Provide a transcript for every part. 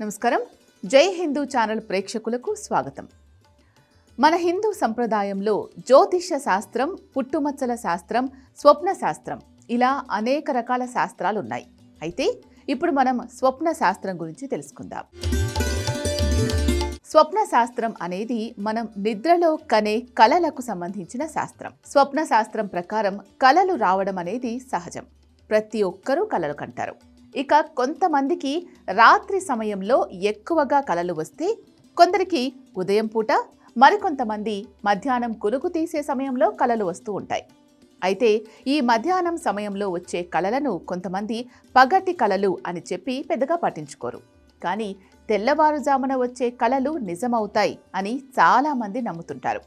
నమస్కారం. జై హిందూ ఛానల్ ప్రేక్షకులకు స్వాగతం. మన హిందూ సంప్రదాయంలో జ్యోతిష శాస్త్రం పుట్టుమచ్చల శాస్త్రం స్వప్న శాస్త్రం ఇలా అనేక రకాల శాస్త్రాలు ఉన్నాయి అయితే ఇప్పుడు మనం స్వప్న శాస్త్రం గురించి తెలుసుకుందాం. స్వప్న శాస్త్రం అనేది మనం నిద్రలో కనే కళలకు సంబంధించిన శాస్త్రం. స్వప్న శాస్త్రం ప్రకారం కళలు రావడం అనేది సహజం. ప్రతి ఒక్కరూ కలలు కంటారు. ఇక కొంతమందికి రాత్రి సమయంలో ఎక్కువగా కలలు వస్తే కొందరికి ఉదయం పూట మరికొంతమంది మధ్యాహ్నం కులుకు తీసే సమయంలో కలలు వస్తూ ఉంటాయి. అయితే ఈ మధ్యాహ్నం సమయంలో వచ్చే కళలను కొంతమంది పగటి కళలు అని చెప్పి పెద్దగా పట్టించుకోరు. కానీ తెల్లవారుజామున వచ్చే కళలు నిజమవుతాయి అని చాలామంది నమ్ముతుంటారు.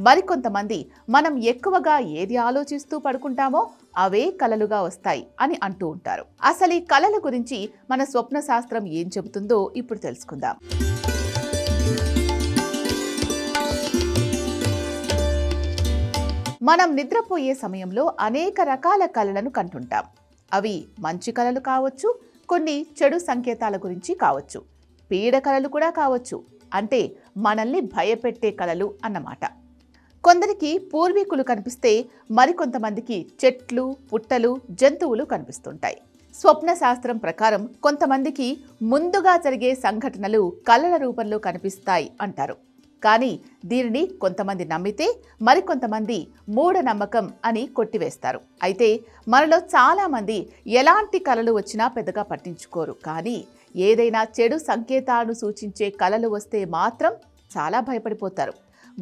మరికొంతమంది మనం ఎక్కువగా ఏది ఆలోచిస్తూ పడుకుంటామో అవే కలలుగా వస్తాయి అని అంటూ ఉంటారు. అసలు ఈ కళల గురించి మన స్వప్న శాస్త్రం ఏం చెబుతుందో ఇప్పుడు తెలుసుకుందాం. మనం నిద్రపోయే సమయంలో అనేక రకాల కళలను కంటుంటాం. అవి మంచి కళలు కావచ్చు కొన్ని చెడు సంకేతాల గురించి కావచ్చు. పీడ కళలు కూడా కావచ్చు. అంటే మనల్ని భయపెట్టే కళలు అన్నమాట. కొందరికి పూర్వీకులు కనిపిస్తే మరికొంతమందికి చెట్లు పుట్టలు జంతువులు కనిపిస్తుంటాయి. స్వప్న శాస్త్రం ప్రకారం కొంతమందికి ముందుగా జరిగే సంఘటనలు కళల రూపంలో కనిపిస్తాయి అంటారు. కానీ దీనిని కొంతమంది నమ్మితే మరికొంతమంది మూఢనమ్మకం అని కొట్టివేస్తారు. అయితే మనలో చాలామంది ఎలాంటి కళలు వచ్చినా పెద్దగా పట్టించుకోరు. కానీ ఏదైనా చెడు సంకేతాలను సూచించే కళలు వస్తే మాత్రం చాలా భయపడిపోతారు.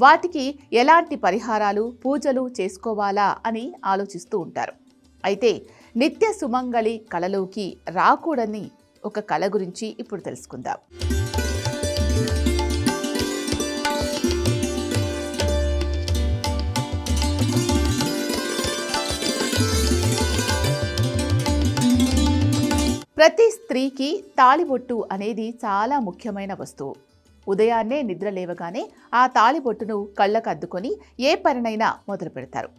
వాటికి ఎలాంటి పరిహారాలు పూజలు చేసుకోవాలా అని ఆలోచిస్తూ ఉంటారు. అయితే నిత్య సుమంగళి కళలోకి రాకూడని ఒక కళ గురించి ఇప్పుడు తెలుసుకుందాం. ప్రతి స్త్రీకి తాళిబొట్టు అనేది చాలా ముఖ్యమైన వస్తువు. ఉదయాన్నే నిద్ర లేవగానే ఆ తాళిబొట్టును కళ్ళకు అద్దుకొని ఏ పనినైనా మొదలు పెడతారు.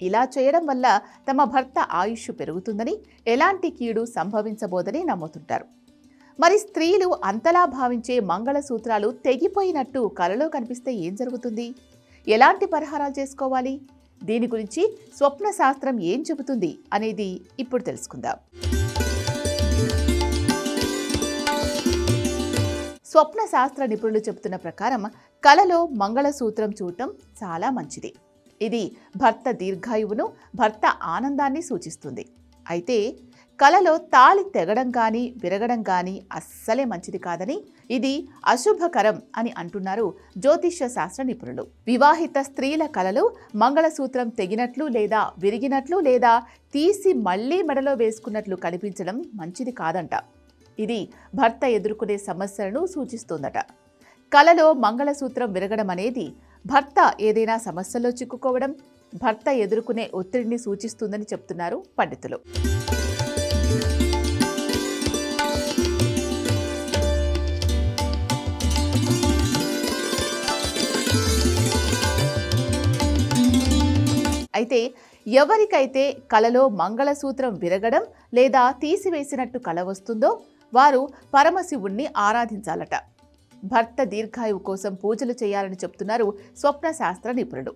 ఇలా చేయడం వల్ల తమ భర్త ఆయుష్ పెరుగుతుందని ఎలాంటి కీడు సంభవించబోదని నమ్ముతుంటారు. మరి స్త్రీలు అంతలా భావించే మంగళసూత్రాలు తెగిపోయినట్టు కలలో కనిపిస్తే ఏం జరుగుతుంది? ఎలాంటి పరిహారాలు చేసుకోవాలి? దీని గురించి స్వప్న శాస్త్రం ఏం చెబుతుంది అనేది ఇప్పుడు తెలుసుకుందాం. స్వప్న శాస్త్ర నిపుణులు చెబుతున్న ప్రకారం కలలో మంగళసూత్రం చూడటం చాలా మంచిది. ఇది భర్త దీర్ఘాయువును భర్త ఆనందాన్ని సూచిస్తుంది. అయితే కలలో తాళి తెగడం కానీ విరగడం కానీ అస్సలే మంచిది కాదని ఇది అశుభకరం అని అంటున్నారు జ్యోతిష్య శాస్త్ర నిపుణులు. వివాహిత స్త్రీల కలలు మంగళసూత్రం తెగినట్లు లేదా విరిగినట్లు లేదా తీసి మళ్ళీ మెడలో వేసుకున్నట్లు కనిపించడం మంచిది కాదంట. ఇది భర్త ఎదుర్కొనే సమస్యలను సూచిస్తుందట. కలలో మంగళసూత్రం విరగడం అనేది భర్త ఏదైనా సమస్యలో చిక్కుకోవడం భర్త ఎదుర్కొనే ఒత్తిడిని సూచిస్తుందని చెప్తున్నారు పండితులు. అయితే ఎవరికైతే కలలో మంగళసూత్రం విరగడం లేదా తీసివేసినట్టు కల వస్తుందో వారు పరమశివుణ్ణి ఆరాధించాలట. భర్త దీర్ఘాయువు కోసం పూజలు చేయాలని చెప్తున్నారు స్వప్న శాస్త్ర నిపుణుడు.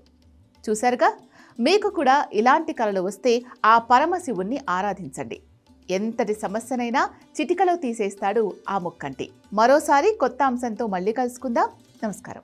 చూశారుగా? మీకు కూడా ఇలాంటి కళలు వస్తే ఆ పరమశివుణ్ణి ఆరాధించండి. ఎంతటి సమస్యనైనా చిటికలో తీసేస్తాడు ఆ ముక్కంటి. మరోసారి కొత్త అంశంతో మళ్ళీ కలుసుకుందాం. నమస్కారం.